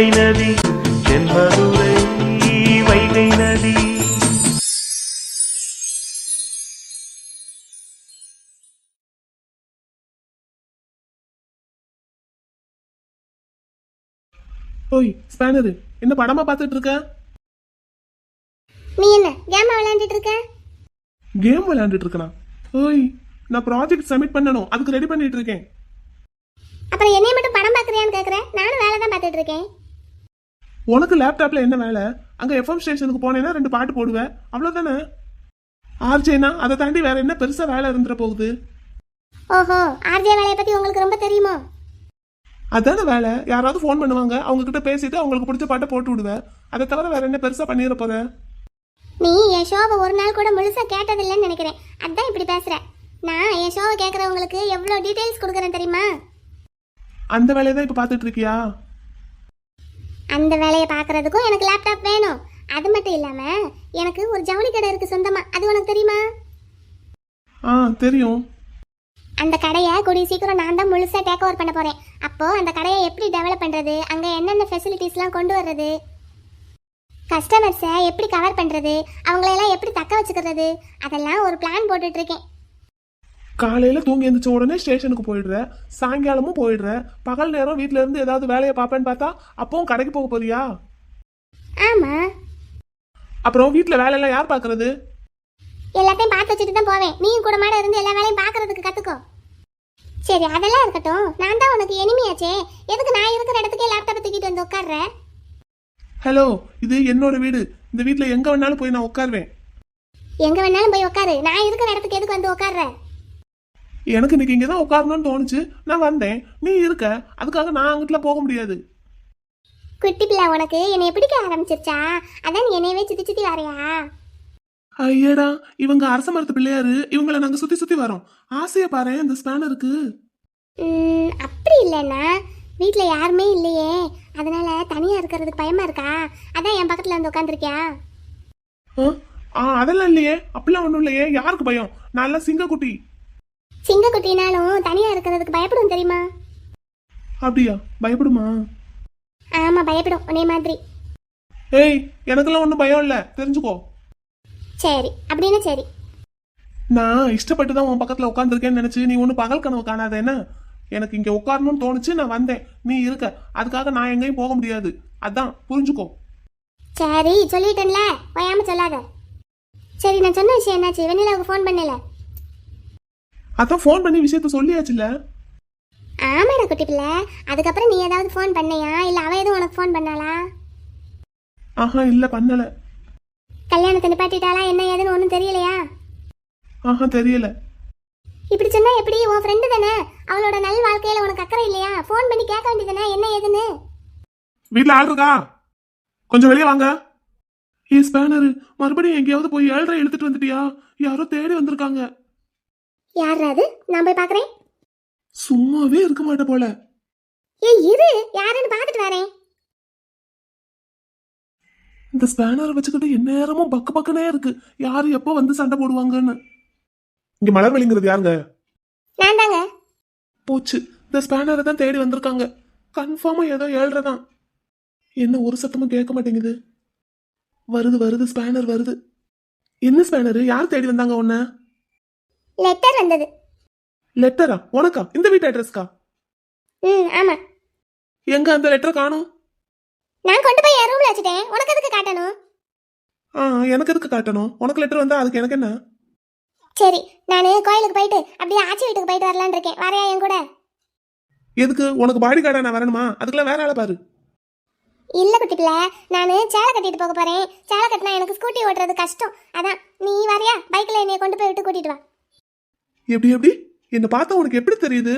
வைகை நதி தென்மதுரை வைகை நதி. ஓய் ஸ்பேனரு என்ன படமா பார்த்துட்டு இருக்க? நீ என்ன கேமா விளையாண்டுட்டு இருக்க? கேம் விளையாண்டுட்டு இருக்கனா? ஓய் நான் ப்ராஜெக்ட் சப்மிட் பண்ணணும். அதுக்கு ரெடி பண்ணிட்டு இருக்கேன். அப்புறம் என்னைய மட்டும் படம் பார்க்கறியான்னு கேக்குறேன். நானும் வேலை தான் பார்த்துட்டு இருக்கேன். உனக்கு லேப்டாப்ல என்ன வேலை? அங்க எஃப்எம் ஸ்டேஷனுக்கு போனேன்னா ரெண்டு பாட்டு போடுவேன். அவ்வளவுதானே? ஆர்ஜேனா அதை தாண்டி வேற என்ன பெருசா வேலை இருந்துற போகுது? ஓஹோ ஆர்ஜே வேலையை பத்தி உங்களுக்கு ரொம்ப தெரியுமோ? அதான வேலை. யாராவது ஃபோன் பண்ணுவாங்க. அவங்க கிட்ட பேசிட்டு அவங்களுக்கு பிடிச்ச பாட்டை போட்டு விடுவேன். அதை தவிர வேற என்ன பெருசா பண்ணிட போற? நீ என் ஷோவை ஒரு நாள் கூட முழுசா கேட்டதில்லைன்னு நினைக்கிறேன். அதான் இப்படி பேசுற. நான் என் ஷோவை கேட்கறவங்களுக்கு எவ்வளோ டீடைல்ஸ் கொடுக்குறேன் தெரியுமா? அந்த வேலையை தான் இப்ப பாத்துட்டு இருக்கியா? அந்த வேலையை பார்க்கறதுக்கும் எனக்கு லேப்டாப் வேணும். அது மட்டும் இல்லாம எனக்கு ஒரு ஜவுளி கடை இருக்கு சொந்தமா. அது உனக்கு தெரியுமா? ஆ தெரியும். அந்த கடையை கூடிய சீக்கிரம் நான் தான் முழுசா டேக் ஓவர் பண்ண போறேன். அப்போ அந்த கடையை எப்படி டெவலப் பண்றது? அங்க என்னென்ன ஃபெசிலிட்டிஸ்லாம் கொண்டு வர்றது? கஸ்டமர்ஸை எப்படி கவர் பண்றது? அவங்களையெல்லாம் எப்படி தக்க வச்சுக்கிறது? அதெல்லாம் ஒரு பிளான் போட்டுட்டு இருக்கேன். காலையில தூங்கி எந்திரிச்ச உடனே ஸ்டேஷனுக்கு போயிடுற. சாயங்காலமும் போயிடுற. பகல் நேரம் வீட்ல இருந்து ஏதாவது வேலையை பார்ப்பேன்னு பார்த்தா அப்பவும் கடைக்கு போக போறியா? ஆமா. அப்புறம் வீட்ல வேலையெல்லாம் யார் பார்க்கறது? எல்லாத்தையும் பார்த்து வச்சுட்டு தான் போவேன். நீயும் கூட மாட இருந்து எல்லா வேலையும் பார்க்கறதுக்கு கத்துக்கோ. சரி அதெல்லாம் இருக்கட்டும். நான் தான் உனக்கு எனிமையாச்சே எதுக்கு நான் இருக்கிற இடத்துக்கே லேப்டாப்பை தூக்கிட்டு வந்து உட்கார்ற? ஹலோ இது என்னோட வீடு. இந்த வீட்ல எங்க வேணாலும் போய் நான் உட்காருவேன். எங்க வேணாலும் போய் உட்காரு. நான் இருக்கிற இடத்துக்கு எதுக்கு வந்து உட்கார்ற? எனக்கு இன்னைக்கு இங்க தான் உட்காரணும்னு தோணுச்சு. நான் வந்தேன். நீ இருக்க. அதுக்காக நான் அங்கிட்டுல போக முடியாது. குட்டி பிள்ளை உனக்கு என்னை பிடிக்க ஆரம்பிச்சிருச்சா? அதான் என்னையவே சுத்தி சுத்தி வரையா? ஐயடா இவங்க அரச மரத்து பிள்ளையாரு. இவங்கள நாங்க சுத்தி சுத்தி வரோம். ஆசைய பாரு இந்த ஸ்பேனருக்கு அப்படி இல்லைண்ணா வீட்டில் யாருமே இல்லையே. அதனால தனியா இருக்கிறதுக்கு பயமா இருக்கா? அதான் என் பக்கத்துல வந்து உட்காந்துருக்கியா ஆ? ஆ அதெல்லாம் இல்லையே. அப்படிலாம் ஒண்ணும் இல்லையே. யாருக்கு பயம்? நல்லா சிங்கக்குட்டி. சிங்க குட்டினாலும் தனியா இருக்கிறதுக்கு பயப்படும் தெரியுமா? அப்படியா? பயப்படுமா? ஆமா பயப்படும். உன்னை மாதிரி. ஏய் எனக்கெல்லாம் ஒன்றும் பயம் இல்லை. தெரிஞ்சுக்கோ. சரி. அப்படின்னு சரி. நான் இஷ்டப்பட்டு தான் உன் பக்கத்தில் உட்காந்துருக்கேன்னு நினச்சி நீ ஒன்றும் பகல் கனவு காணாத என்ன? எனக்கு இங்கே உட்காரணும்னு தோணுச்சு நான் வந்தேன். நீ இருக்க. அதுக்காக நான் எங்கேயும் போக முடியாது. அதான் புரிஞ்சுக்கோ. சரி சொல்லிட்டேன்ல. ஓயாம சொல்லாத. சரி நான் சொன்ன விஷயம் என்னாச்சு? வெண்ணிலாவுக்கு ஃபோன் பண்ணல. அதான் ஃபோன் பண்ணி விஷயத்த சொல்லியாச்சுல்ல ஆமாடா குட்டி பிள்ளை. அதுக்கப்புறம் நீ ஏதாவது ஃபோன் பண்ணையா? இல்ல அவ எதுவும் உனக்கு ஃபோன் பண்ணாளா? ஆஹா இல்லை பண்ணலை. கல்யாணத்தை நிப்பாட்டிட்டாளா? என்ன ஏதுன்னு ஒன்றும் தெரியலையா? ஆஹா தெரியல. இப்படி சொன்னா எப்படி? உன் ஃப்ரெண்டு தானே. அவளோட நல் வாழ்க்கையில உனக்கு அக்கறை இல்லையா? ஃபோன் பண்ணி கேட்க வேண்டியதுதானே? என்ன ஏதுன்னு? வீட்டில் ஆள் இருக்கா? கொஞ்சம் வெளியே வாங்க. ஏ ஸ்பேனர் மறுபடியும் எங்கேயாவது போய் ஏழ்ரை எடுத்துட்டு வந்துட்டியா? யாரோ தேடி வந்திருக்காங்க. யார் அது நான் போய் பார்க்கறேன் சும்மாவே இருக்க மாட்ட போல. ஏய் இரு. யாருன்னு பார்த்துட்டு வரேன். இந்த ஸ்பேனரை வச்சுக்கிட்டு எந்நேரமும் பக்கு பக்குனே இருக்கு. யாரு எப்போ வந்து சண்டை போடுவாங்கன்னு? இங்க மலர்வெளிங்கிறது யாருங்க? நான் தாங்க. போச்சு. இந்த ஸ்பேனரை தான் தேடி வந்திருக்காங்க. கன்ஃபார்மா ஏதோ ஏழ்ரை தான். என்ன ஒரு சத்தமும் கேட்க மாட்டேங்குது. வருது வருது. ஸ்பேனர் வருது. என்ன ஸ்பேனர்? யார் தேடி வந்தாங்க உன்ன? லெட்டர் வந்தது. லெட்டரா உனக்கா? இந்த வீட்டு அட்ரஸ்க்கா ம் ஆமா. எங்க அந்த லெட்டர் காணும்? நான் கொண்டு போய் என் ரூம்ல வச்சுட்டேன். உனக்கு எதுக்கு காட்டணும்? ஆ எனக்கு எதுக்கு காட்டணும்? உனக்கு லெட்டர் வந்தா அதுக்கு எனக்கு என்ன? சரி நான் கோயிலுக்கு போயிட்டு அப்படியே ஆச்சி வீட்டுக்கு போயிட்டு வரலான்னு இருக்கேன். வரையா என் கூட? எதுக்கு? உனக்கு பாடி கார்டா நான் வரணுமா? அதுக்கெல்லாம் வேற ஆளை பாரு. இல்ல குட்டி பிள்ளை நான் சேலை கட்டிட்டு போக போறேன். சேலை கட்டினா எனக்கு ஸ்கூட்டி ஓட்டுறது கஷ்டம். அதான் நீ வரையா? பைக்ல என்னைய கொண்டு போய் விட்டு கூட்டிட்டு வா. எப்படி எப்படி? என்ன பார்த்தா உனக்கு எப்படி தெரியுது?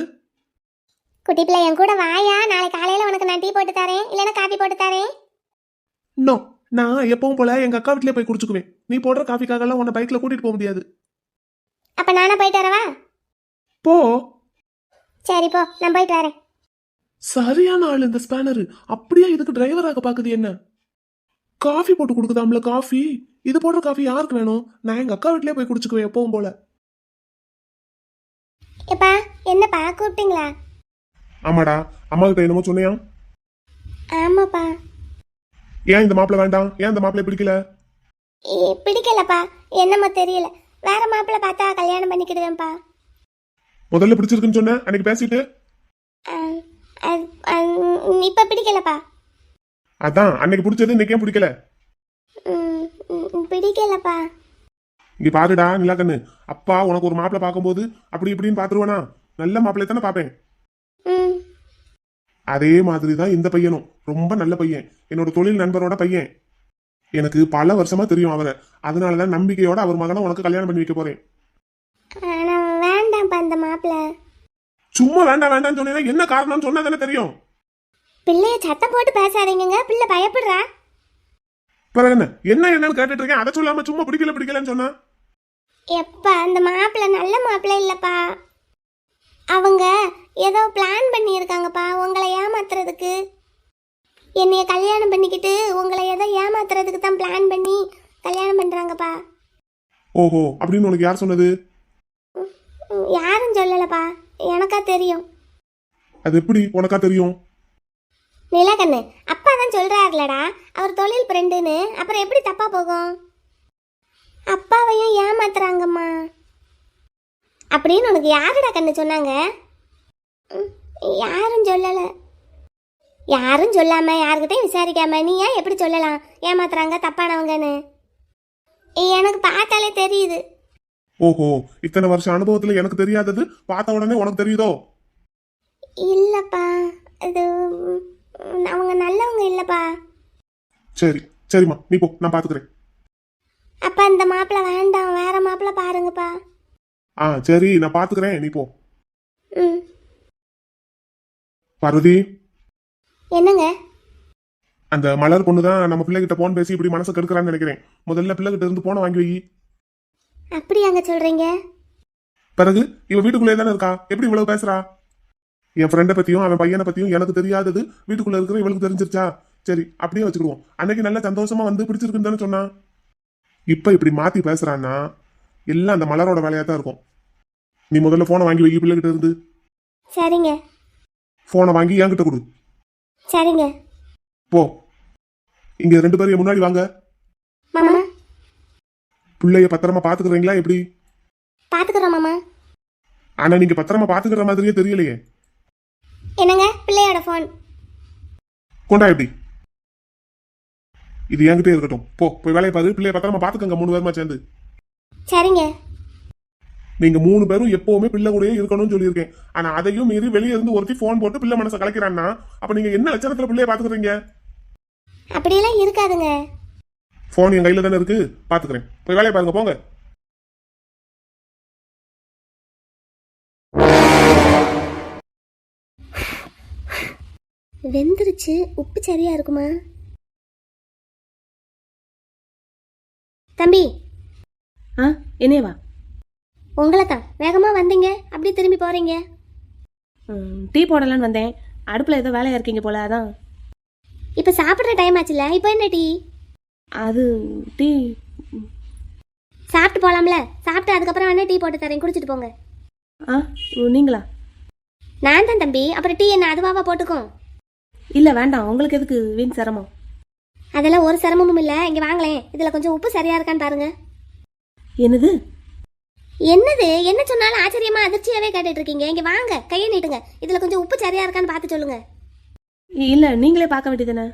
குட்டி பிள்ளை என் கூட வாயா. நாளை காலையில உனக்கு நான் டீ போட்டு தரேன். இல்லைன்னா காபி போட்டு தரேன். நோ நான் எப்பவும் போல எங்க அக்கா வீட்லயே போய் குடிச்சுக்குவேன். நீ போடுற காஃபிக்காகலாம் உன்னை பைக்ல கூட்டிட்டு போக முடியாது. அப்ப நானா போயிட்டு வரவா? போ. சரி போ. நான் போயிட்டு வரேன். சரியான ஆள் இந்த ஸ்பேனர் அப்படியே இதுக்கு டிரைவராக பாக்குது என்ன? காஃபி போட்டு கொடுக்குதாம்ல காஃபி இது போடுற காஃபி யாருக்கு வேணும்? நான் எங்க அக்கா வீட்லயே போய் குடிச்சுக்குவேன் எப்பவும் போல. எப்பா என்னப்பா கூப்பிட்டீங்களா? ஆமாடா அம்மா கிட்ட என்னமோ சொன்னியா? ஆமாப்பா. ஏன் இந்த மாப்பிள்ளை வேண்டாம்? ஏன் இந்த மாப்பிள்ளை பிடிக்கல? ஏ, பிடிக்கலப்பா. என்னமோ தெரியல. வேற மாப்பிள்ளை பார்த்தா கல்யாணம் பண்ணிக்கிடுவேன்ப்பா. முதல்ல பிடிச்சிருக்குன்னு சொன்ன அன்னைக்கு பேசிட்டு? இப்ப பிடிக்கலப்பா. அதான் அன்னைக்கு பிடிச்சது இன்னைக்கு ஏன் பிடிக்கல? பிடிக்கலப்பா. இங்க பாருடா நிலாக்கண்ணு அப்பா உனக்கு ஒரு மாப்பிள்ளை பார்க்கும்போது அப்படி இப்படின்னு பாத்துருவானா நல்ல மாப்பிள்ளை தானே பார்ப்பேன். அதே மாதிரி தான் இந்த பையனும். ரொம்ப நல்ல பையன். என்னோட தொழில் நண்பரோட பையன். எனக்கு பல வருஷமா தெரியும் அவரை. அதனால தான் நம்பிக்கையோட அவர் மகனை உனக்கு கல்யாணம் பண்ணி வைக்க போறேன். வேண்டாம்ப்பா அந்த மாப்பிள்ளை சும்மா வேண்டாம் வேண்டாம்னு சொன்னீங்கன்னா என்ன காரணம்னு சொன்னா தானே தெரியும். பிள்ளைய சத்தம் போட்டு பேசாதீங்கங்க. பிள்ளை பயப்படுறா. பிறகு என்ன? என்ன என்னன்னு கேட்டுட்டு இருக்கேன். அதை சொல்லாம சும்மா பிடிக்கல பிடிக்கலன்னு சொன்னா? எப்பா அந்த மாப்பிள்ளை நல்ல மாப்பிள்ளை இல்லப்பா. அவங்க ஏதோ பிளான் பண்ணியிருக்காங்கப்பா உங்களை ஏமாத்துறதுக்கு. என்னைய கல்யாணம் பண்ணிக்கிட்டு உங்களை ஏதோ ஏமாத்துறதுக்கு தான் பிளான் பண்ணி கல்யாணம் பண்றாங்கப்பா. ஓஹோ அப்படின்னு உனக்கு யார் சொன்னது? யாரும் சொல்லலப்பா. எனக்கா தெரியும். அது எப்படி? உனக்கா தெரியும்? நிலக்கண்ணு அப்பா தான் சொல்றாருலடா. அவர் தொழில் ஃப்ரெண்டுன்னு அப்புறம் எப்படி தப்பா போகும்? அப்பாவையும் ஏமாத்துறாங்கம்மா. அப்படின்னு உனக்கு யாருடா கண்ணு சொன்னாங்க? யாரும் சொல்லலை. யாரும் சொல்லாம யாருக்கிட்டையும் விசாரிக்காம நீ ஏன் எப்படி சொல்லலாம்? ஏமாத்துறாங்க தப்பானவங்கன்னு. எனக்கு பார்த்தாலே தெரியுது. ஓஹோ இத்தனை வருஷம் அனுபவத்துல எனக்கு தெரியாதது? பார்த்த உடனே உனக்கு தெரியுதோ? இல்லப்பா ம், அவங்க நல்லவங்க இல்லப்பா. சரி சரிம்மா நீ போ நான் பாத்துக்கிறேன். அப்பா இந்த மாப்பிள்ளை வேண்டாம் வேற மாப்பிள்ளை பாருங்கப்பா. ஆ சரி நான் பாத்துக்கிறேன் நீ போ. ம். பார்வதி. என்னங்க? அந்த மலர் பொண்ணு தான் நம்ம பிள்ளைகிட்ட போன் பேசி இப்படி மனசை கெடுக்கிறான்னு நினைக்கிறேன். முதல்ல பிள்ளைகிட்ட இருந்து போன வாங்கி வை. அப்படியாங்க சொல்றீங்க? பிறகு இவ வீட்டுக்குள்ளே தானே இருக்கா? எப்படி இவ்வளவு பேசுறா? என் ஃப்ரெண்டை பத்தியும் அவன் பையனை பத்தியும் எனக்கு தெரியாதது வீட்டுக்குள்ள இருக்கிற இவளுக்கு தெரிஞ்சிருச்சா? சரி அப்படியே வச்சுக்கிடுவோம். அன்னைக்கு நல்ல சந்தோஷமா வந்து பிடிச்சிருக்குன்னு தானே சொன்னா இப்ப இப்படி மாத்தி பேசுறான்னா எல்லாம் அந்த மலரோட வேலையா தான் இருக்கும். நீ முதல்ல போனை வாங்கி வை பிள்ளைகிட்ட இருந்து. சரிங்க. போனை வாங்கி என்கிட்ட கொடு. சரிங்க. போ. இங்க ரெண்டு பேரும் என் முன்னாடி வாங்க. மாமா. பிள்ளைய பத்திரமா பாத்துக்கிறீங்களா எப்படி? பாத்துக்கிறோம் மாமா. ஆனா நீங்க பத்திரமா பாத்துக்கிற மாதிரியே தெரியலையே. என்னங்க? பிள்ளையோட ஃபோன் கொண்டா எப்படி? இது என்கிட்டே இருக்கட்டும். போ போய் வேலையை பாரு. பிள்ளைய பத்திரமா பாத்துக்கங்க மூணு பேருமா சேர்ந்து. சரிங்க. நீங்க மூணு பேரும் எப்பவுமே பிள்ளை கூடயே இருக்கணும்னு சொல்லியிருக்கேன். ஆனா அதையும் மீறி வெளியே இருந்து ஒருத்தி ஃபோன் போட்டு பிள்ளை மனசை கலைக்கிறான்னா அப்ப நீங்க என்ன லட்சணத்துல பிள்ளைய பாத்துக்கிறீங்க அப்படியெல்லாம் இருக்காதுங்க. ஃபோன் என் கையில தானே இருக்கு. பாத்துக்கிறேன் போய் வேலையை பாருங்க. போங்க. வெந்துருச்சு. உப்பு சரியா இருக்குமா? தம்பி. ஆ என்னேவா உங்களை தான். வேகமா வந்தீங்க. அப்படியே திரும்பி போறீங்க. ம், டீ போடலான்னு வந்தேன். அடுப்பில் ஏதோ வேலையாக இருக்கீங்க போல அதான். இப்ப சாப்பிடுற டைம் ஆச்சுல இப்போ என்ன டீ? அது டீ. சாப்பிட்டு போலாம்ல. சாப்பிட்டு அதுக்கப்புறம் வேணா டீ போட்டு தரேன். குடிச்சிட்டு போங்க. ஆ நீங்களா? நான் தான் தம்பி. அப்புறம் டீ என்ன அதுவாவா போட்டுக்கும்? இல்லை வேண்டாம். உங்களுக்கு எதுக்கு வீண் சிரமம்? அதெல்லாம் ஒரு சிரமமும் இல்லை. இங்க வாங்களேன். இதுல கொஞ்சம் உப்பு சரியா இருக்கான்னு பாருங்க. என்னது? என்னது? என்ன சொன்னாலும் ஆச்சரியமா அதிர்ச்சியாவே கேட்டுட்டு இருக்கீங்க. இங்க வாங்க. கையை நீட்டுங்க. இதுல கொஞ்சம் உப்பு சரியா இருக்கான்னு பார்த்து சொல்லுங்க. இல்லை நீங்களே பார்க்க வேண்டியதுதானே?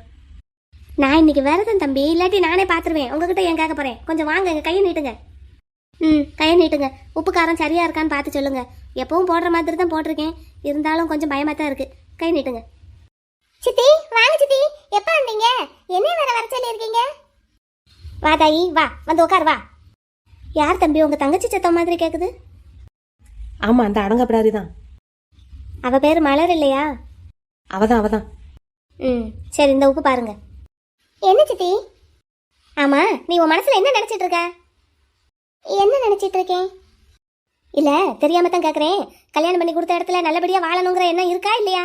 நான் இன்னைக்கு விரதம் தம்பி. இல்லாட்டி நானே பார்த்துருவேன். உங்ககிட்ட ஏன் கேட்க போறேன்? கொஞ்சம் வாங்க இங்க கையை நீட்டுங்க. ம் கையை நீட்டுங்க. உப்பு காரம் சரியா இருக்கான்னு பார்த்து சொல்லுங்க. எப்பவும் போடுற மாதிரி தான் போட்டிருக்கேன். இருந்தாலும் கொஞ்சம் பயமா தான் இருக்கு. கை நீட்டுங்க. சித்தி வாங்க சித்தி. எப்ப வந்தீங்க? என்ன வேற வர சொல்லி இருக்கீங்க வா தாயி வா. வந்து உட்கார் வா. யார் தம்பி உங்க தங்கச்சி சத்தம் மாதிரி கேக்குது? ஆமாம் அந்த அடங்கப்படாரி தான். அவ பேர் மலர் இல்லையா? அவதான் அவதான். ம் சரி இந்த உப்பு பாருங்க. என்ன சித்தி? ஆமா நீ உன் மனசுல என்ன நினைச்சிட்டு இருக்க? என்ன நினைச்சிட்டு இருக்கேன்? இல்ல தெரியாம தான் கேக்குறேன். கல்யாணம் பண்ணி கொடுத்த இடத்துல நல்லபடியா வாழணுங்கிற எண்ணம் இருக்கா இல்லையா?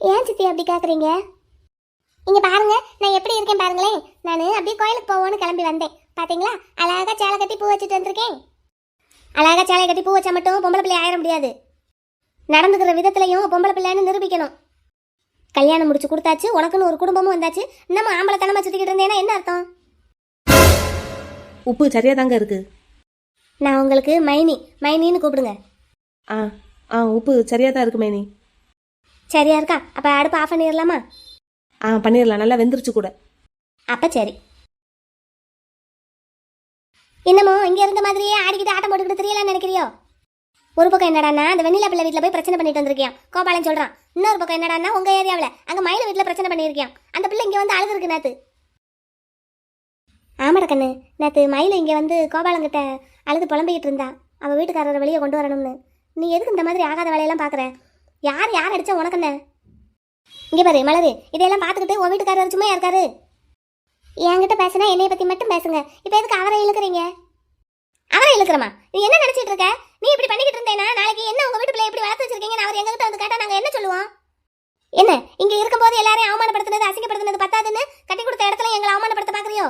ஏன் சித்தி அப்படி கேக்குறீங்க? இங்க பாருங்க நான் எப்படி இருக்கேன் பாருங்களேன். நான் அப்படியே கோயிலுக்கு போவோன்னு கிளம்பி வந்தேன். பாத்தீங்களா? அழகா சேலை கட்டி பூ வச்சுட்டு வந்திருக்கேன். அழகா சேலை கட்டி பூ வச்சா மட்டும் பொம்பளை பிள்ளை ஆயிட முடியாது. நடந்துக்கிற விதத்துலயும் பொம்பளை பிள்ளைன்னு நிரூபிக்கணும். கல்யாணம் முடிச்சு கொடுத்தாச்சு உனக்குன்னு ஒரு குடும்பமும் வந்தாச்சு. இன்னமும் ஆம்பளை தனமா சுத்திக்கிட்டு இருந்தேன்னா என்ன அர்த்தம்? உப்பு சரியாக தாங்க இருக்கு. நான் உங்களுக்கு மைனி மைனின்னு கூப்பிடுங்க. ஆ ஆ உப்பு சரியாக தான் இருக்கு மேனி. சரியா இருக்கா? அப்ப அடுப்பு ஆஃப் பண்ணிடலாமா? ஆ பண்ணிடலாம். நல்லா வெந்துருச்சு கூட. அப்ப சரி. இன்னமும் இங்க இருந்த மாதிரியே ஆடிக்கிட்டு ஆட்டம் போட்டுக்கிட்டு தெரியலாம்னு நினைக்கிறியோ? ஒரு பக்கம் என்னடான்னா அந்த வெண்ணிலா பிள்ளை வீட்டில் போய் பிரச்சனை பண்ணிட்டு வந்திருக்கியான் கோபாலன் சொல்றான். இன்னொரு பக்கம் என்னடான்னா உங்க ஏரியாவில் அங்க மயில வீட்டில் பிரச்சனை பண்ணியிருக்கியான் அந்த பிள்ளை இங்க வந்து அழுதுருக்கு நேத்து. ஆமாடா கண்ணு. நேத்து மயில இங்க வந்து கோபாலங்கிட்ட அழுது புலம்பிக்கிட்டு இருந்தா. அவ வீட்டுக்காரரை வெளியே கொண்டு வரணும்னு. நீ எதுக்கு இந்த மாதிரி ஆகாத வேலையெல்லாம் பாக்குற? யார் யார் அடிச்சா உனக்கு என்ன? இங்கே பாரு மலரு. இதையெல்லாம் பார்த்துக்கிட்டு உன் வீட்டுக்காரர் சும்மா இருக்காரு. என்கிட்ட பேசினா என்னைய பத்தி மட்டும் பேசுங்க. இப்போ எதுக்கு அவரை இழுக்கிறீங்க? அவரை இழுக்கிறமா? நீ என்ன நினைச்சிட்டு இருக்க? நீ இப்படி பண்ணிக்கிட்டு இருந்தேனா நாளைக்கு என்ன உங்க வீட்டு பிள்ளை எப்படி வளர்த்து வச்சிருக்கீங்கன்னு அவர் எங்ககிட்ட வந்து கேட்டா நாங்க என்ன சொல்லுவோம்? என்ன இங்க இருக்கும்போது எல்லாரையும் அவமானப்படுத்தினது அசிங்கப்படுத்தினது பத்தாதுன்னு கட்டி கொடுத்த இடத்துல எங்களை அவமானப்படுத்த பாக்குறியோ?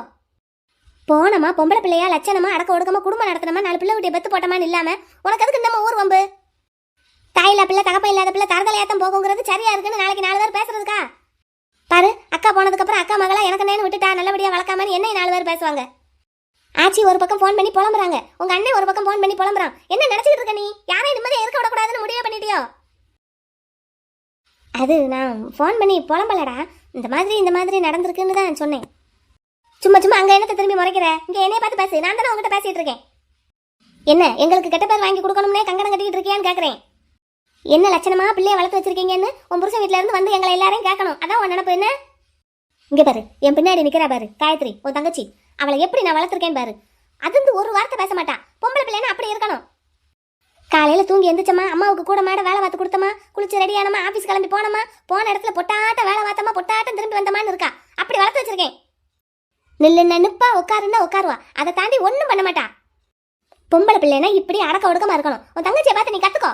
போனமா பொம்பளை பிள்ளையா லட்சணமா அடக்க ஒடுக்கமா குடும்பம் நடத்தணுமா நாலு பிள்ளை விட்டு பெத்து போட்டமான்னு இல்லாம உனக்கு அதுக்கு நம்ம ஊர் வம்பு? தாயில்லா பிள்ளை தகப்ப இல்லாத பிள்ளை தரதலையாத்தம் போகுங்கிறது சரியா இருக்குன்னு நாளைக்கு நாலு பேர் பேசுறதுக்கா? பாரு அக்கா போனதுக்கு அப்புறம் அக்கா மகளா எனக்கு நேன்னு விட்டுட்டா நல்லபடியா வளர்க்காமன்னு என்ன நாலு பேர் பேசுவாங்க. ஆச்சி ஒரு பக்கம் ஃபோன் பண்ணி புலம்புறாங்க. உங்க அண்ணன் ஒரு பக்கம் ஃபோன் பண்ணி புலம்புறான். என்ன நினைச்சிட்டு இருக்க நீ? யாரையும் நிம்மதியா இருக்க விடக்கூடாதுன்னு முடிவே பண்ணிட்டியோ? அது நான் ஃபோன் பண்ணி புலம்பலடா. இந்த மாதிரி இந்த மாதிரி நடந்திருக்குன்னு தான் சொன்னேன். சும்மா சும்மா அங்க என்னத்தை திரும்பி முறைக்கிற? இங்க என்னைய பார்த்து பேசு. நான் தானே உங்ககிட்ட பேசிட்டு இருக்கேன். என்ன எங்களுக்கு கெட்ட பேர் வாங்கி கொடுக்கணும்னே கங்கணம் கட்டிக்கிட்டு இருக்கியான்னு கேக்குறேன். என்ன லட்சணமா பிள்ளைய வளர்த்து வச்சிருக்கீங்கன்னு உன் புருஷன் வீட்ல இருந்து வந்து எங்களை எல்லாரையும் கேட்கணும். அதான் உன் நினப்பு என்ன? இங்க பாரு என் பின்னாடி நிக்கிறா பாரு காயத்ரி உன் தங்கச்சி. அவளை எப்படி நான் வளர்த்துருக்கேன் பாரு. அது வந்து ஒரு வார்த்தை பேச மாட்டா. பொம்பளை பிள்ளைன்னா அப்படி இருக்கணும். காலையில தூங்கி எந்திரிச்சமா அம்மாவுக்கு கூட மாட வேலை பார்த்து கொடுத்தமா குளிச்சு ரெடி ஆனமா ஆபீஸ் கிளம்பி போனமா போன இடத்துல பொட்டாட்ட வேலை பார்த்தமா பொட்டாட்டம் திரும்பி வந்தமான்னு இருக்கா. அப்படி வளர்த்து வச்சிருக்கேன். நில்லுன்னா நிப்பா உட்காருன்னா உட்காருவா. அதை தாண்டி ஒன்றும் பண்ண மாட்டா. பொம்பளை பிள்ளைன்னா இப்படி அடக்க ஒடுக்கமா இருக்கணும். உன் தங்கச்சியை பார்த்து நீ கத்துக்கோ.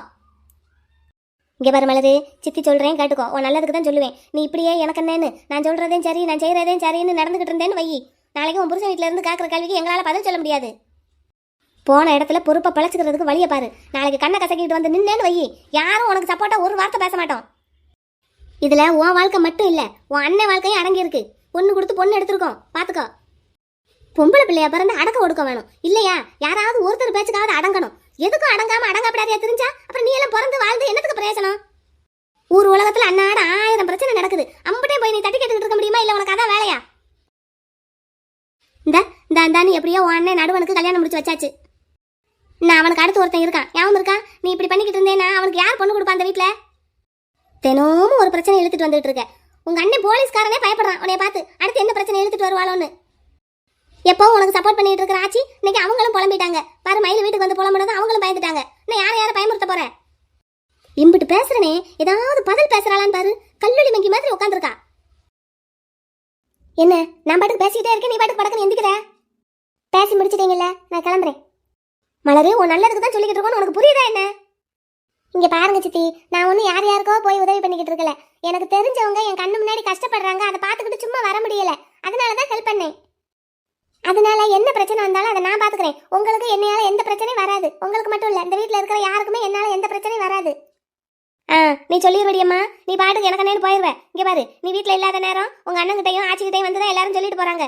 இங்கே பாரு மலரு சித்தி சொல்கிறேன் கேட்டுக்கோ. உன் நல்லதுக்கு தான் சொல்லுவேன். நீ இப்படியே எனக்கு என்னன்னு? நான் சொல்கிறதையும் சரி நான் செய்கிறதையும் சரின்னு நடந்துக்கிட்டு இருந்தேன்னு வை நாளைக்கு உன் புருஷன் வீட்டில் இருந்து கேட்குற கல்விக்கு எங்களால் பதில் சொல்ல முடியாது. போன இடத்துல பொறுப்பை பழச்சிக்கிறதுக்கு வழியை பாரு. நாளைக்கு கண்ணை கசக்கிட்டு வந்து நின்னேன்னு வை யாரும் உனக்கு சப்போர்ட்டாக ஒரு வார்த்தை பேச மாட்டோம். இதில் உன் வாழ்க்கை மட்டும் இல்லை உன் அண்ணன் வாழ்க்கையும் அடங்கியிருக்கு. பொண்ணு கொடுத்து பொண்ணு எடுத்திருக்கோம். பார்த்துக்கோ பொம்பளை பிள்ளையா பிறந்து அடக்க ஒடுக்க வேணும். இல்லையா? யாராவது ஒருத்தர் பேச்சுக்காவது அடங்கணும். எதுக்கும் அடங்காம அடங்காப்படாதே தெரிஞ்சா? அப்புறம் நீ எல்லாம் பிறந்து வாழ்ந்து என்னத்துக்கு பிரயோஜனம்? ஊர் உலகத்துல அன்னாட ஆயிரம் பிரச்சனை நடக்குது. அம்பட்டே போய் நீ தட்டி கேட்டுக்கிட்டு இருக்க முடியுமா? இல்ல உனக்கு அதான் வேலையா? இந்த இந்த நீ எப்படியோ உன் அண்ணன் நடுவனுக்கு கல்யாணம் முடிச்சு வச்சாச்சு. நான் அவனுக்கு அடுத்து ஒருத்தன் இருக்கான். ஞாபகம் இருக்கான் நீ இப்படி பண்ணிக்கிட்டு இருந்தேன்னா அவனுக்கு யார் பொண்ணு கொடுப்பா அந்த வீட்ல? தினமும் ஒரு பிரச்சனை இழுத்துட்டு வந்துட்டு இருக்க. உங்க அண்ணன் போலீஸ்காரனே பயப்படுறான். உன்னைய பார்த்து அடுத்து என்ன பிரச்சனை இழுத்துட்டு வருவாளோன்னு. எப்போ உனக்கு சப்போர்ட் பண்ணிட்டு இருக்கிற ஆச்சி? இன்னைக்கு அவங்களும் புலம்பிட்டாங்க. பாரு மயில் வீட்டுக்கு வந்து புலம்புனதும் அவங்களும் பயந்துட்டாங்க. நான் யாரை யாரை பயமுறுத்த போறேன் இம்பிட்டு பேசுறனே ஏதாவது பதில் பேசுறாளான்னு பாரு. கல்லூரி மங்கி மாதிரி உட்காந்துருக்கா என்ன நான் பாட்டுக்கு பேசிக்கிட்டே இருக்கேன் நீ பாட்டுக்கு படக்குன்னு எந்திக்கிற? பேசி முடிச்சிட்டீங்கல்ல நான் கிளம்புறேன். மலரு உன் நல்லதுக்கு தான் சொல்லிக்கிட்டு இருக்கோம் உனக்கு புரியுதா என்ன? இங்க பாருங்க சித்தி நான் ஒன்றும் யார் யாருக்கோ போய் உதவி பண்ணிக்கிட்டு இருக்கல. எனக்கு தெரிஞ்சவங்க என் கண்ணு முன்னாடி கஷ்டப்படுறாங்க அதை பார்த்துக்கிட்டு சும்மா வர முடியல. அதனால தான் ஹெல்ப் பண்ணேன். அதனால என்ன பிரச்சனை வந்தாலும் அதை நான் பாத்துக்கிறேன். உங்களுக்கு என்னையால எந்த பிரச்சனையும் வராது. உங்களுக்கு மட்டும் இல்ல இந்த வீட்டுல இருக்கிற யாருக்குமே என்னால எந்த பிரச்சனையும் வராது. ஆ நீ சொல்லிடுவடியம்மா நீ பாட்டுக்கு எனக்கு நேரம் போயிருவ. இங்க பாரு நீ வீட்டில் இல்லாத நேரம் உங்க அண்ணங்கிட்டையும் ஆச்சிக்கிட்டையும் வந்து தான் எல்லாரும் சொல்லிட்டு போறாங்க.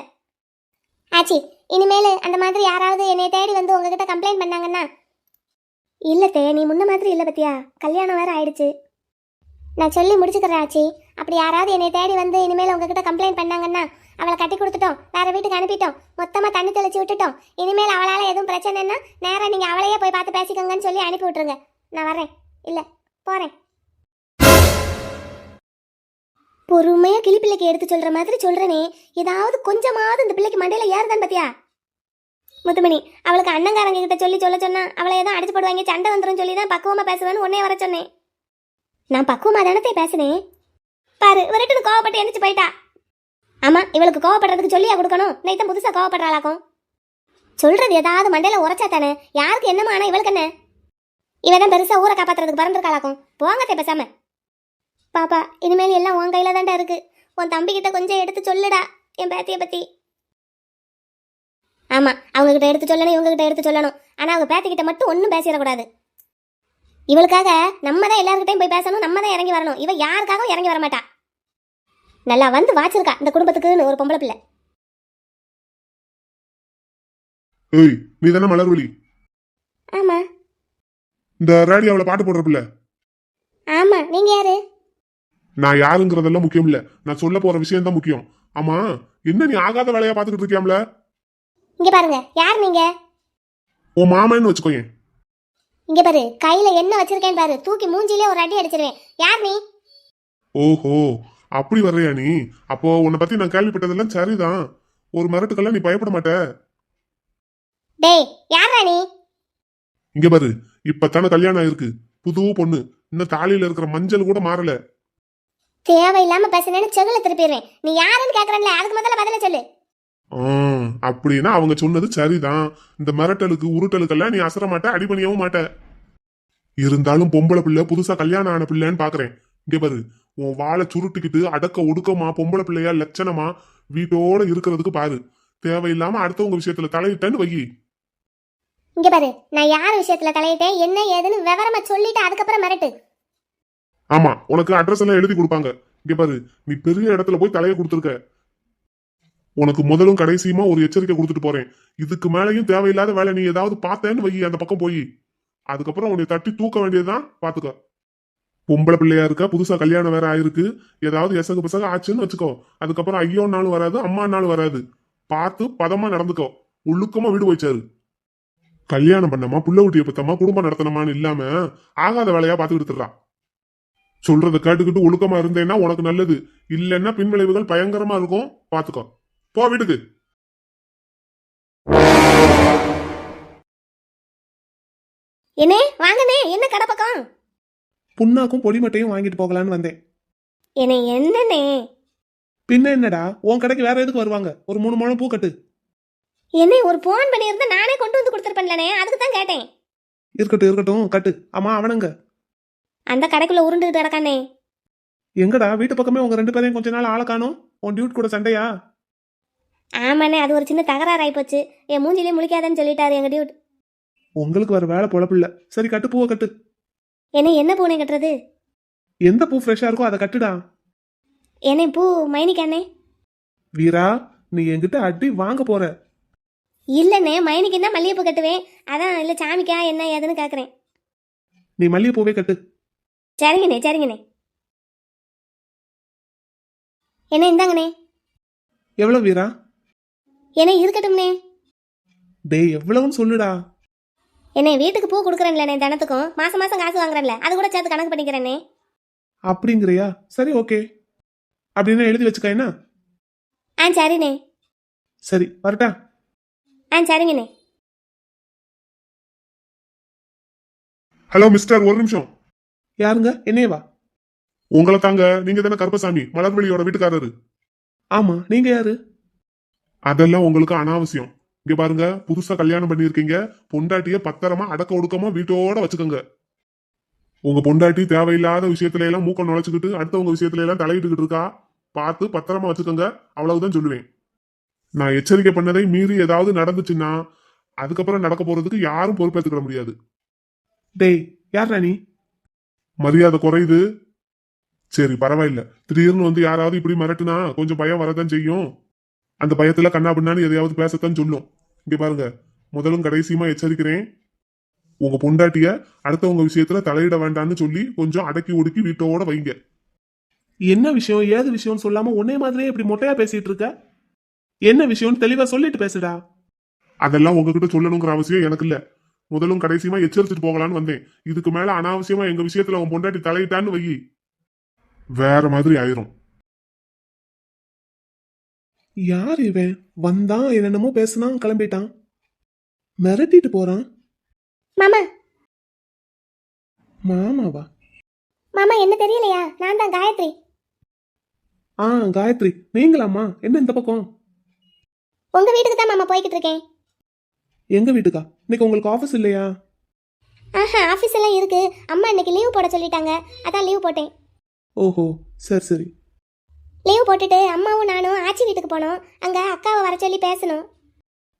ஆச்சி இனிமேல் அந்த மாதிரி யாராவது என்னை தேடி வந்து உங்ககிட்ட கம்ப்ளைண்ட் பண்ணாங்கன்னா? இல்ல தே நீ முன்ன மாதிரி இல்ல பத்தியா? கல்யாணம் வேற ஆயிடுச்சு. நான் சொல்லி முடிச்சுக்கிறேன் ஆச்சி. அப்படி யாராவது என்னை தேடி வந்து இனிமேல் உங்ககிட்ட கம்ப்ளைண்ட் பண்ணாங்கன்னா அவளை கட்டி கொடுத்துட்டோம். வேற வீட்டுக்கு அனுப்பிட்டோம். மொத்தமா தண்ணி தெளிச்சு விட்டுட்டோம். இனிமேல் அவளால எதுவும் பிரச்சனைன்னா நேராக நீங்க அவளையே போய் பார்த்து பேசிக்கோங்கன்னு சொல்லி அனுப்பி விட்டுருங்க. நான் வரேன் இல்ல போறேன். பொறுமையா கிளி பிள்ளைக்கு எடுத்து சொல்ற மாதிரி சொல்றேனே. ஏதாவது கொஞ்சமாவது இந்த பிள்ளைக்கு மண்டையில ஏறுதான் பாத்தியா? முத்துமணி அவளுக்கு அண்ணங்காரங்க கிட்ட சொல்லி சொல்ல சொன்னா அவளை ஏதோ அடிச்சு போடுவாங்க சண்டை வந்துடும் சொல்லி தான் பக்குவமா பேசுவேன்னு உன்னே வர சொன்னேன். நான் பக்குவமா தானத்தை பேசுனேன்? பாரு விரட்டுன்னு கோவப்பட்டு எந்திரிச்சு போயிட்டா. ஆமா இவளுக்கு கோவப்படுறதுக்கு சொல்லியா கொடுக்கணும்? நைத்தம் புதுசா கோவப்படுறாளாக்கும் சொல்றது ஏதாவது மண்டையில உரைச்சா தானே? யாருக்கு என்னமா ஆனா இவளுக்கு என்ன? இவ தான் பெருசா ஊரை காப்பாத்துறதுக்கு பறந்துருக்காளாக்கும் போங்க பேசாம. பாப்பா இனிமேல் எல்லாம் உன் கையில தான்டா இருக்கு. உன் தம்பி கிட்ட கொஞ்சம் எடுத்து சொல்லுடா என் பேத்திய பத்தி. ஆமா அவங்க கிட்ட எடுத்து சொல்லணும் இவங்க கிட்ட எடுத்து சொல்லணும். ஆனா அவங்க பேத்தி கிட்ட மட்டும் ஒன்றும் பேசிடக்கூடாது. இவளுக்காக நம்ம தான் எல்லாருக்கிட்டையும் போய் பேசணும் நம்ம தான் இறங்கி வரணும். இவ யாருக்காகவும் இறங்கி வர மாட்டா நல்லா வந்து வாச்சிருக்கா. இந்த குடும்பத்துக்குன்னு ஒரு பொம்பளை பிள்ளை. ஏய் நீ தானே மலர்வழி ஆமா. இந்த ரேடியோவில் பாட்டு போடுற பிள்ளை ஆமா. நீங்க யாரு? நான் யாருங்கிறதெல்லாம் முக்கியம் இல்ல. நான் சொல்ல போற விஷயம் தான் முக்கியம். ஆமா. என்ன நீ ஆகாத வேலையா பாத்துக்கிட்டு இருக்கியாம்ல? இங்க பாருங்க. யார் நீங்க? உன் மாமன்னு வச்சுக்கோயேன் இங்க பாரு. கையில என்ன வச்சிருக்கேன்னு பாரு. தூக்கி மூஞ்சிலே ஒரு அடி அடிச்சிருவேன். யார் நீ? ஓஹோ. அப்படி வர்றியா நீ? அப்போ உன்னை பத்தி நான் கேள்விப்பட்டதெல்லாம் சரிதான். ஒரு மிரட்டுக்கெல்லாம் நீ பயப்பட மாட்ட. டேய் யாரா நீ? இங்க பாரு இப்பதானே கல்யாணம் ஆயிருக்கு. புது பொண்ணு. இன்னும் தாலியில இருக்கிற மஞ்சள் கூட மாறல. தேவையில்லாம பேசுனேன்னு செவில திருப்பிடுவேன் நீ யாருன்னு கேக்குறேன்ல அதுக்கு முதல்ல பதில சொல்லு. அப்படின்னா அவங்க சொன்னது சரிதான். இந்த மிரட்டலுக்கு உருட்டலுக்கெல்லாம் நீ அசர மாட்ட அடிபணியவும் மாட்ட. இருந்தாலும் பொம்பளை பிள்ளை புதுசா கல்யாணம் ஆன பிள்ளைன்னு பாக்குறேன். இங்க பாரு உன் வாழை சுருட்டிக்கிட்டு அடக்க ஒடுக்கமா பொம்பளை பிள்ளையா லட்சணமா வீட்டோட இருக்கிறதுக்கு பாரு. தேவையில்லாம அடுத்தவங்க விஷயத்துல தலையிட்டேன்னு வை இங்க பாரு நான் யார் விஷயத்துல தலையிட்டேன் என்ன ஏதுன்னு விவரமா சொல்லிட்டு அதுக்கப்புறம் மிரட்டு. ஆமா உனக்கு அட்ரஸ் எல்லாம் எழுதி கொடுப்பாங்க. இங்க பாரு நீ பெரிய இடத்துல போய் தலையை கொடுத்துருக்க. உனக்கு முதலும் கடைசியுமா ஒரு எச்சரிக்கை கொடுத்துட்டு போறேன். இதுக்கு மேலேயும் தேவையில்லாத வேலை நீ ஏதாவது பார்த்தேன்னு வை அந்த பக்கம் போய். அதுக்கப்புறம் உன்னை தட்டி தூக்க வேண்டியதுதான் பாத்துக்க. பொம்பளை பிள்ளையா இருக்கா? புதுசா கல்யாணம் வேற ஆயிருக்கு. ஏதாவது எசகு பிசகு ஆச்சுன்னு வச்சுக்கோ. அதுக்கப்புறம் ஐயோ நாளும் வராது அம்மா நாளும் வராது. பார்த்து பதமா நடந்துக்கோ. உள்ளுக்கமா வீடு போய்ச்சாரு கல்யாணம் பண்ணமா? புள்ள குட்டியை பத்தமா? குடும்பம் நடத்தணுமான்னு இல்லாம ஆகாத வேலையா பார்த்து இருக்கா. சொல்றத கேட்டுக்கிட்டு ஒழுக்கமா இருந்தேன்னா உனக்கு நல்லது. இல்லைன்னா பின்விளைவுகள் பயங்கரமா இருக்கும். பாத்துக்கோ போ வீட்டுக்கு. என்னே வாங்கனே என்ன கடை பக்கம்? புண்ணாக்கும் பொடிமட்டையும் வாங்கிட்டு போகலான்னு வந்தேன். என்னை என்னண்ணே? பின்ன என்னடா? உன் கடைக்கு வேற எதுக்கு வருவாங்க? ஒரு மூணு முழம் பூ கட்டு என்னை ஒரு போன் பண்ணியிருந்தா நானே கொண்டு வந்து கொடுத்துருப்பேன்லண்ணே அதுக்கு தான் கேட்டேன். இருக்கட்டும் இருக்கட்டும் கட்டு. ஆமா அவனுங்க. அந்த கடைக்குள்ள உருண்டுகிட்டு கிடக்கானே. எங்கடா? வீட்டு பக்கமே உங்க ரெண்டு பேரையும் கொஞ்ச நாள் ஆளை காணும். உன் டியூட் கூட சண்டையா? ஆமாண்ணே அது ஒரு சின்ன தகராறு ஆயிப்போச்சு என் மூஞ்சிலே முழிக்காதன்னு சொல்லிட்டாரு எங்க டியூட் உங்களுக்கு வர வேலை பொழப்பில்ல சரி கட்டு பூவை கட்டு. என்னை என்ன பூனை கட்டுறது? எந்த பூ ஃப்ரெஷ்ஷா இருக்கோ அதை கட்டுடா. என்னை பூ மைனிக்கானே வீரா நீ என்கிட்ட அடி வாங்க போற. இல்லைண்ணே மைனிக்கு என்ன மல்லிகைப்பூ கட்டுவேன்? அதான் இல்லை சாமிக்கா என்ன ஏதுன்னு கேட்குறேன் நீ மல்லிகை பூவே கட்டு. சரிங்கண்ணே சரிங்கண்ணே. என்ன இந்தாங்கண்ணே. எவ்வளவு வீரா? என்ன இருக்கட்டும்ண்ணே. டேய் எவ்வளவுன்னு சொல்லுடா. என்னை வீட்டுக்கு பூ கொடுக்குறேன்லண்ணே தினத்துக்கும். மாசம் மாசம் காசு வாங்குறேன்ல. அது கூட சேர்த்து கணக்கு பண்ணிக்கிறேண்ணே அப்படிங்கிறியா? சரி ஓகே. அப்படின்னு எழுதி வச்சுக்க என்ன? ஆ சரிண்ணே சரி வரட்டா. ஆ சரிங்கண்ணே ஹலோ மிஸ்டர் ஒரு நிமிஷம். யாருங்க? என்னையவா உங்களை தாங்க நீங்க தானே கருப்பசாமி மலர்வழியோட வீட்டுக்காரரு. ஆமா நீங்க யாரு? அதெல்லாம் உங்களுக்கு அனாவசியம். இங்க பாருங்க புதுசா கல்யாணம் பண்ணியிருக்கீங்க. பொண்டாட்டிய பத்திரமா அடக்க ஒடுக்கமா வீட்டோட வச்சுக்கோங்க. உங்க பொண்டாட்டி தேவையில்லாத விஷயத்துல எல்லாம் மூக்க நுழைச்சுக்கிட்டு அடுத்தவங்க விஷயத்துல எல்லாம் தலையிட்டுக்கிட்டு இருக்கா? பார்த்து பத்திரமா வச்சுக்கோங்க. அவ்வளவுதான் சொல்லுவேன். நான் எச்சரிக்கை பண்ணதை மீறி ஏதாவது நடந்துச்சுன்னா அதுக்கப்புறம் நடக்க போறதுக்கு யாரும் பொறுப்பேற்றுக்கிட முடியாது. டேய் யார் நீ? மரியாதை குறையுது. சரி பரவாயில்ல. திடீர்னு வந்து யாராவது இப்படி மிரட்டுனா கொஞ்சம் பயம் வரதான் செய்யும். அந்த பயத்துல கண்ணா பின்னான்னு எதையாவது பேசத்தான் சொல்லும். இங்க பாருங்க. முதலும் கடைசியுமா எச்சரிக்கிறேன். உங்க பொண்டாட்டிய அடுத்தவங்க விஷயத்துல தலையிட வேண்டாம்னு சொல்லி கொஞ்சம் அடக்கி ஒடுக்கி வீட்டோட வைங்க. என்ன விஷயம்? ஏது விஷயம்னு சொல்லாம உன்னே மாதிரியே இப்படி மொட்டையா பேசிட்டு இருக்க? என்ன விஷயம்னு தெளிவா சொல்லிட்டு பேசுடா. அதெல்லாம் உங்ககிட்ட சொல்லணுங்கிற அவசியம் எனக்கு இல்ல. முதலும் கடைசியுமா எச்சரிச்சுட்டு போகலான்னு வந்தேன். இதுக்கு மேல அனாவசியமா எங்க விஷயத்துல உன் பொண்டாட்டி தலையிட்டான்னு வை வேற மாதிரி ஆயிரும். யார் இவன்? வந்தான் என்னென்னமோ பேசுனான் கிளம்பிட்டான். மிரட்டிட்டு போறான். மாமா. மாமாவா? மாமா என்ன தெரியலையா? நான் தான் காயத்ரி. ஆ காயத்ரி. நீங்களாம்மா? என்ன இந்த பக்கம்? உங்க வீட்டுக்கு தான் மாமா போய்கிட்டு இருக்கேன். எங்க வீட்டுக்கா? இன்னைக்கு உங்களுக்கு ஆபீஸ் இல்லையா? ஆஹா ஆஃபீஸ் எல்லாம் இருக்கு. அம்மா இன்னைக்கு லீவ் போட சொல்லிட்டாங்க. அதான் லீவ் போட்டேன். ஓஹோ சரி சரி. லீவ் போட்டுட்டு அம்மாவும் நானும் ஆச்சி வீட்டுக்கு போனோம். அங்க அக்காவை வர சொல்லி பேசணும்.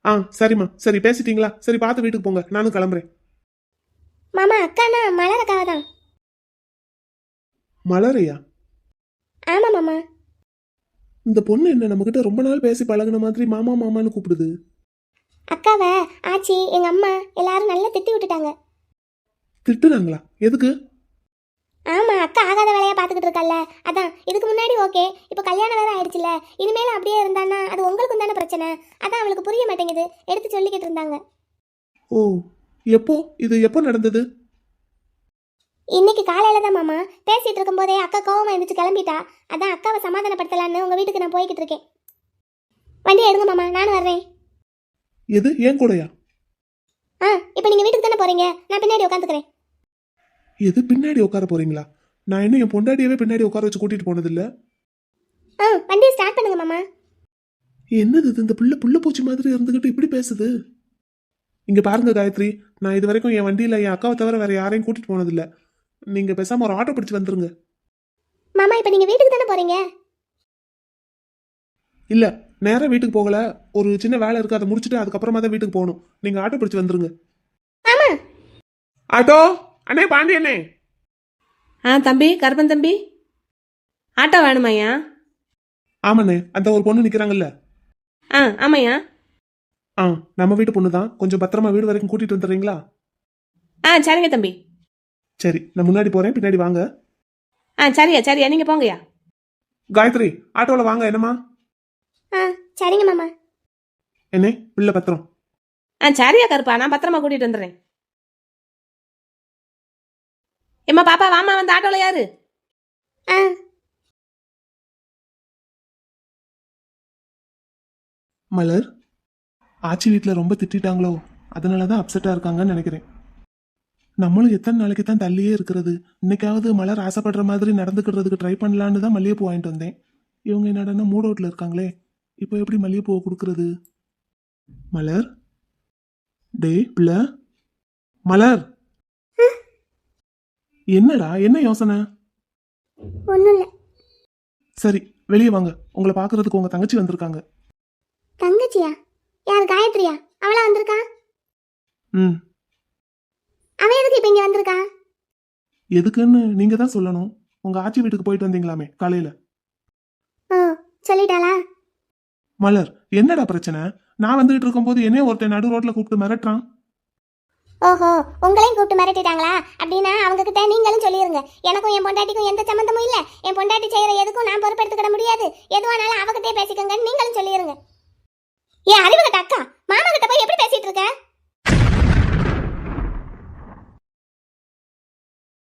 ஆ சரிம்மா. சரி பேசிட்டீங்களா? சரி பார்த்து வீட்டுக்கு போங்க. நானும் கிளம்புறேன். மாமா அக்கானா? மலர் அக்காவை தான். மலரையா? ஆமா மாமா. இந்த பொண்ணு என்ன நம்மகிட்ட ரொம்ப நாள் பேசி பழகுன மாதிரி மாமா மாமான்னு கூப்பிடுது. அக்காவை ஆச்சி எங்க அம்மா எல்லாரும் நல்லா திட்டி விட்டுட்டாங்க. திட்டுறாங்களா எதுக்கு? ஆமா அக்கா ஆகாத வேலையா பாத்துக்கிட்டு இருக்கல்ல அதான் இதுக்கு முன்னாடி ஓகே இப்போ கல்யாணம் வேற ஆயிடுச்சுல இனிமேல் அப்படியே இருந்தான்னா அது உங்களுக்கும் தானே பிரச்சனை? அதான் அவளுக்கு புரிய மாட்டேங்குது. எடுத்து சொல்லிக்கிட்டு இருந்தாங்க. ஓ எப்போ? இது எப்போ நடந்தது? இன்னைக்கு காலையில தான் மாமா. பேசிட்டு இருக்கும்போதே அக்கா கோவமா எழுந்துச்சு கிளம்பிட்டா. அதான் அக்காவை சமாதானப்படுத்தலான்னு உங்க வீட்டுக்கு நான் போய்கிட்டு இருக்கேன். வண்டி எடுங்க மாமா நானும் வர்றேன். எது ஏன் கூடயா? ஆ இப்போ நீங்க வீட்டுக்கு தானே போறீங்க? நான் பின்னாடி உட்காந்துக்கிறேன். எது பின்னாடி உட்கார போறீங்களா? நான் இன்னும் என் பொண்டாட்டியவே பின்னாடி உட்கார வச்சு கூட்டிட்டு போனதில்ல. ஆ வண்டியை ஸ்டார்ட் பண்ணுங்க மாமா. என்னது இது? இந்த புள்ள புள்ள பூச்சி மாதிரி இருந்துகிட்டு இப்படி பேசுது? இங்க பாருங்க காயத்ரி. நான் இது வரைக்கும் என் வண்டியில என் அக்காவை தவிர வேற யாரையும் கூட்டிட்டு போனதில்ல. நீங்க பேசாம ஒரு ஆட்டோ பிடிச்சு வந்துருங்க. மாமா இப்போ நீங்க வீட்டுக்கு தானே போறீங்க? இல்ல நேரா வீட்டுக்கு போகல. ஒரு சின்ன வேலை இருக்கு அதை முடிச்சுட்டு அதுக்கப்புறமா தான் வீட்டுக்கு போகணும். நீங்க ஆட்டோ பிடிச்சு வந்துருங்க. ஆமா. ஆட்டோ? அண்ணே பாண்டி அண்ணே. ஆ தம்பி கருப்பன் தம்பி. ஆட்டோ வேணுமாய்யா ஆமாண்ணே அந்த ஒரு பொண்ணு நிக்கிறாங்கல்ல. ஆ ஆமாய்யா ஆ நம்ம வீட்டு பொண்ணு தான் கொஞ்சம் பத்திரமா வீடு வரைக்கும் கூட்டிட்டு வந்துடுறீங்களா? ஆ சரிங்க தம்பி. சரி நான் முன்னாடி போறேன் பின்னாடி வாங்க. ஆ சரியா சரியா நீங்கள் போங்கய்யா காயத்ரி ஆட்டோல வாங்க என்னம்மா? ஆ சரிங்க மாமா. என்னே பிள்ளை பத்திரம். ஆ சரியா கருப்பா நான் பத்திரமா கூட்டிகிட்டு வந்துடுறேன். ஏம்மா பாப்பா வாமா வந்து ஆட்டோவில் யாரு ஆ. மலர் ஆச்சி வீட்டில் ரொம்ப திட்டிட்டாங்களோ? அதனால தான் அப்செட்டாக இருக்காங்கன்னு நினைக்கிறேன். நம்மளும் எத்தனை நாளைக்கு தான் தள்ளியே இருக்கிறது? இன்னைக்காவது மலர் ஆசைப்படுற மாதிரி நடந்துக்கிறதுக்கு ட்ரை பண்ணலான்னு தான் மல்லிகைப்பூ வாங்கிட்டு வந்தேன். இவங்க என்னடனா மூட் அவுட்ல இருக்காங்களே. இப்போ எப்படி மல்லிகைப்பூவை கொடுக்கறது? மலர்? டேய் பிள்ளை. மலர்! என்னடா? என்ன யோசனை? ஒன்றும் இல்லை சரி வெளியே வாங்க. உங்களை பார்க்கறதுக்கு உங்க தங்கச்சி வந்திருக்காங்க. தங்கச்சியா? யார் காயத்ரியா? அவளா வந்திருக்கா? ம். அவன் எதுக்கு இப்போ இங்கே வந்திருக்கா? எதுக்குன்னு நீங்க தான் சொல்லணும். உங்க ஆச்சி வீட்டுக்கு போயிட்டு வந்தீங்களாமே காலையில. ஓ சொல்லிட்டாளா? மலர் என்னடா பிரச்சனை? நான் வந்துகிட்டு இருக்கும்போது என்னைய ஒருத்தன் நடு ரோட்ல கூப்பிட்டு மிரட்டுறான். ஓஹோ உங்களையும் கூப்பிட்டு மிரட்டிட்டாங்களா? அப்படின்னா அவங்க கிட்ட நீங்களும் சொல்லிருங்க. எனக்கும் என் பொண்டாட்டிக்கும் எந்த சம்மந்தமும் இல்லை. என் பொண்டாட்டி செய்யற எதுக்கும் நான் பொறுப்பெடுத்துக்கிட முடியாது. எதுவானாலும் அவகிட்டே பேசிக்கோங்கன்னு நீங்களும் சொல்லிருங்க. ஏன் அறிவுகட்ட அக்கா மாமா கிட்ட போய் எப்படி பேசிட்டு இருக்க?